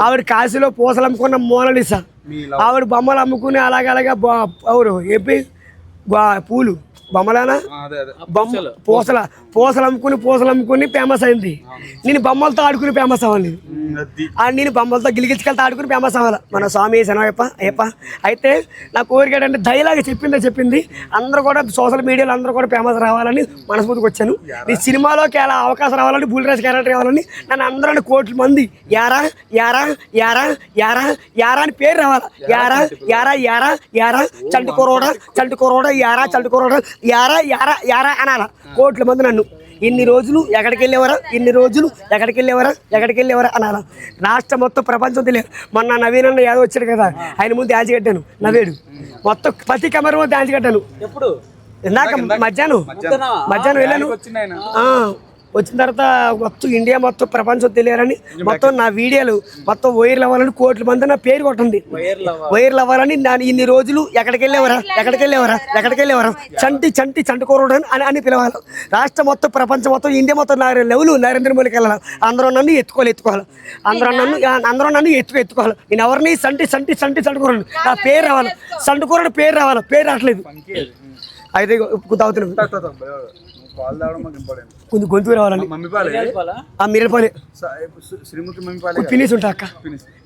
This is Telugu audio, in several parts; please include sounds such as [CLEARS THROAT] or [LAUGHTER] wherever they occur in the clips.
ఆవిడ కాశీలో పూసలు అమ్ముకున్న మోనలిసా. ఆవిడ బొమ్మలు అమ్ముకుని అలాగే అలాగే ఎవరు ఏపీ బా- పూలు. బొమ్మలేనా? బొమ్మ పూసల. పూసలు అమ్ముకుని పూసలు అమ్ముకుని ఫేమస్ అయింది. నేను బొమ్మలతో ఆడుకుని ఫేమస్ అవ్వాలి. నేను బొమ్మలతో గిలిగిచ్చుకెళ్తే ఆడుకుని ఫేమస్ అవ్వాలి. మన స్వామి శనవయ్యప్ప అయ్యప్ప. అయితే నా కోరిక ఏంటంటే డైలాగ్ చెప్పిందే చెప్పింది. అందరూ కూడా సోషల్ మీడియాలో అందరూ కూడా ఫేమస్ రావాలని మనస్ఫూర్తికి వచ్చాను. ఈ సినిమాలోకి అలా అవకాశం రావాలని బుల్రాజ్ క్యారెక్టర్ రావాలని నన్ను అందరూ కోట్ల మంది యారా యారా యారా యారా యారా అని పేరు రావాలి. యారా యారా యారా యారా చంటి కొరోడా చంటి కొరోడా యారా చంటి కొరోడా యారా యారా యారా అనాల? కోట్ల మంది నన్ను. ఇన్ని రోజులు ఎక్కడికి వెళ్ళేవారా ఇన్ని రోజులు ఎక్కడికి వెళ్ళేవారా ఎక్కడికి వెళ్ళేవారా అనాల? రాష్ట్రం మొత్తం ప్రపంచం తెలియదు. మొన్న నవీన్ అన్న యాదవ్ వచ్చాడు కదా ఆయన ముందు డాన్స్ కట్టాను నవేడు మొత్తం ప్రతి కెమెరా ముందు డాన్స్ కట్టాను. ఎప్పుడు? ఇందాక మధ్యాహ్నం. మధ్యాహ్నం. వెళ్ళాను. వచ్చిన తర్వాత మొత్తం ఇండియా మొత్తం ప్రపంచం తెలియాలని మొత్తం నా వీడియోలు మొత్తం వైర్లు అవ్వాలని కోట్ల మంది నా పేరు కొట్టింది వైర్లు అవ్వాలని నా ఇన్ని రోజులు ఎక్కడికి వెళ్ళేవరా? ఎక్కడికి వెళ్ళేవరా? ఎక్కడికి వెళ్ళేవరా? చంటి చంటి చంటుకోరడు అని అని పిలవాలి. రాష్ట్రం మొత్తం ప్రపంచం మొత్తం ఇండియా మొత్తం నా లెవెల్ నరేంద్ర మోడీకి వెళ్ళాలి. అందరూ నన్ను ఎత్తుకోవాలి ఎత్తుకోవాలి. అందరూ నన్ను అందరూ నన్ను ఎత్తుకు ఎత్తుకోవాలి. నేను ఎవరిని సంటి సంటి సంటి చంటుకోరడు నా పేరు రావాలి. సంటుకోరడు పేరు రావాలి. పేరు రావట్లేదు. అయితే అవుతున్నాను పాలు తాగడం మాకు ఇంపార్టెంట్ కొంచెం గొంతు రావాలని మమ్మీ పాలే. ఆ మిరపలే శ్రీముఖి మమ్మీ పాలే పినిస్ ఉంటా అక్క.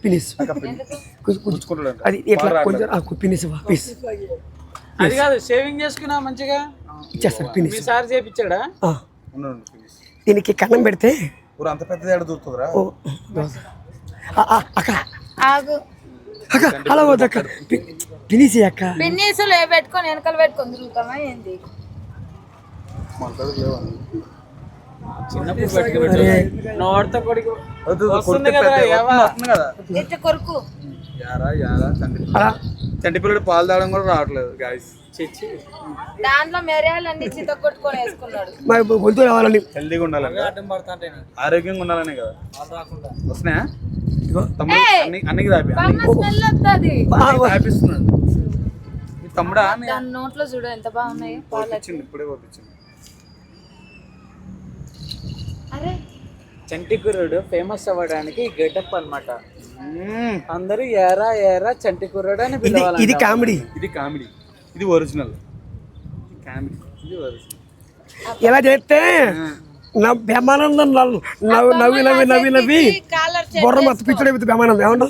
పినిస్. అది ఇట్లా కొంచెం ఆ పినిస్ పీస్ అది కాదు షేవింగ్ చేసుకున్నా మంచిగా? ఇచ్చేస్తాను పినిస్ సార్ చేపించాడా పినిస్ దీనికి కన్నం పెడితే ఊరు అంత పెద్దది ఏడ దొరుకుతుందిరా? ఓ ఆ, ఆ, అక్క. ఆగు. అక్క అలా వద్దు అక్క. పి- పినిసి అక్క. పిన్నీసులు పెట్టుకొని వెనకాల పెట్టుకొని తిరుగుతామా ఏంది? మన దగ్గర లేవా? చిన్నప్పుడు పెట్టుకోబెట్టు నోటితో కొడుకు. వద్దు, వద్దు, వస్తుంది కొడితే కదా, పెద్ద- ఏవా? వస్తుంది కదా. ఇట్ట కొరకు యారా యారా చంటి అలా చంటి పిల్లడు పాలు తాగడం కూడా రావట్లేదు గాయస్ దాంట్లో మెరియాలన్నీ చిత్త కొట్టుకొని వేసుకున్నాడు. మరి గొంతు రావాలని హెల్దీగా ఉండాలని ఆరోగ్యంగా ఉండాలనే కదా. వస్తున్నాయా. తమ్ముడు అన్ని అన్నికి రాపి రాపిస్తున్నాడు తమ్ముడా? నోట్లో చూడు ఎంత బాగున్నాయి. ఇప్పుడే పంపించింది అరే. చంటి కుర్రుడు ఫేమస్ అవ్వడానికి గెటప్ అన్నమాట. మ్మ్. అందరూ ఏరా ఏరా చంటి కుర్రుడు అని ఇది పిలవాలి ఇది కామెడీ. ఇది కామెడీ. ఇది ఒరిజినల్. కామెడీ. ఇది ఒరిజినల్. ఎలా చేస్తే? నా బ్రహ్మానందం నవ్వు నవ్వు నవ్వి నవ్వి నవ్వి నవ్వి బుర్ర మొత్తం పిచ్చడు అవుతుంది బ్రహ్మానందం. ఏమన్నా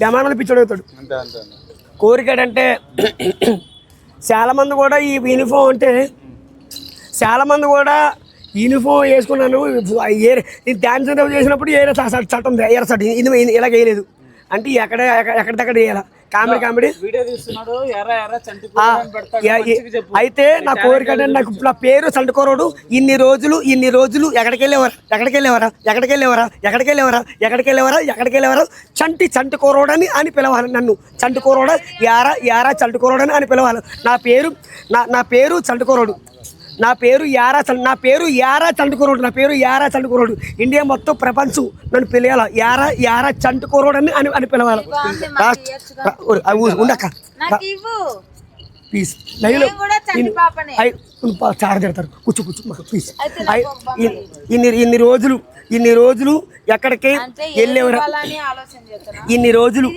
బ్రహ్మానందం పిచ్చడు అవుతాడు. కోరికడంటే [CLEARS THROAT] చాలా మంది కూడా ఈ యూనిఫామ్ అంటే చాలా మంది కూడా యూనిఫామ్ వేసుకున్నాను. ఏ డ్యాన్స్ చేసినప్పుడు ఏ చట్టం చట్టం. ఇది ఇలా వేయలేదు. అంటే ఎక్కడ ఎక్కడ- ఎక్కడిదక్కడ వేయాల. Comedy comedy. అయితే నా కోరిక అంటే నాకు నా పేరు సంటుకోరోడు ఇన్ని రోజులు ఇన్ని రోజులు ఎక్కడికి వెళ్ళేవారా? ఎక్కడికి వెళ్ళేవారా? ఎక్కడికి వెళ్ళేవారా? ఎక్కడికి వెళ్ళేవారా? ఎక్కడికి వెళ్ళేవారా? ఎక్కడికి వెళ్ళేవారా? చంటి చంటుకోరోడని అని పిలవాలి నన్ను. చంటుకోరోడ యారా యారా చంటుకోరోడని అని పిలవాలి. నా పేరు నా నా పేరు చంటుకోరోడు నా పేరు యారా చం నా పేరు యారా చంటుకోరోడు నా పేరు యారా చంటుకోరోడు ఇండియా మొత్తం ప్రపంచం నన్ను పిలవాలి. యారా యారా చంటుకోరోడు అని అని అని పిలవాలి రాష్ట్ర ఇవ్వు. ప్లీజ్. లైవ్లో నేను కూడా చంటి పాపనే. చార్జ్ పెడతారు. కూర్చో కూర్చో మాకు ప్లీజ్. ఇన్ని ఇన్ని రోజులు ఇన్ని రోజులు ఎక్కడికి వెళ్ళేవరా? ఇన్ని రోజులు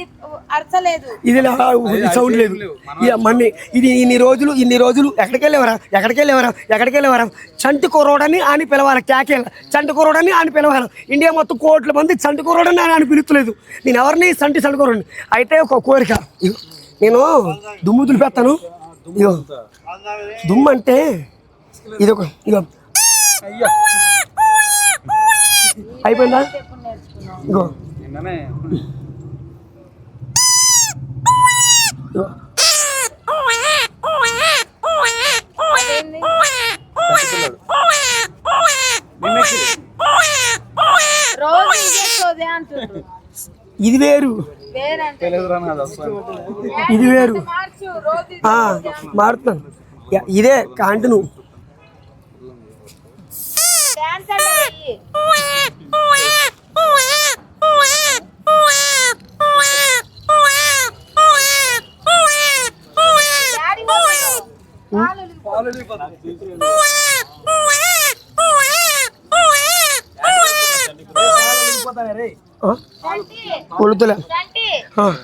ఇది సౌండ్ లేదు. ఇక మన్ని ఇది ఇన్ని రోజులు ఇన్ని రోజులు ఎక్కడికి వెళ్ళేవరా? ఎక్కడికి వెళ్ళేవరా? ఎక్కడికి వెళ్ళేవరా? చంటి కుర్రోడని అని పిలవాలి క్యాకేల చంటి కుర్రోడని అని పిలవాలి. ఇండియా మొత్తం కోట్ల మంది చంటి కుర్రోడని అని అని పిలుస్తలేదు. నేను ఎవరిని సంటి చంటి కుర్రోడిని? అయితే ఒక కోరిక. నేను దుమ్ము దులిపేస్తాను. ఇగో దుమ్ము అంటే ఇది ఒక ఇగో. అయిపోయిందా? ఇగో. ఇది వేరు. వేరంటే తెలియదురా నాది అసలు ఇది వేరు మార్చు రోజు ఇది ఆ, మారుతున్నాను యా, ఇదే కాంటిను డాన్స్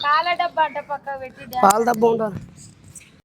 పాలు డబ్బా అంట పక్క పెట్టి పాల డబ్బా ఉంటారు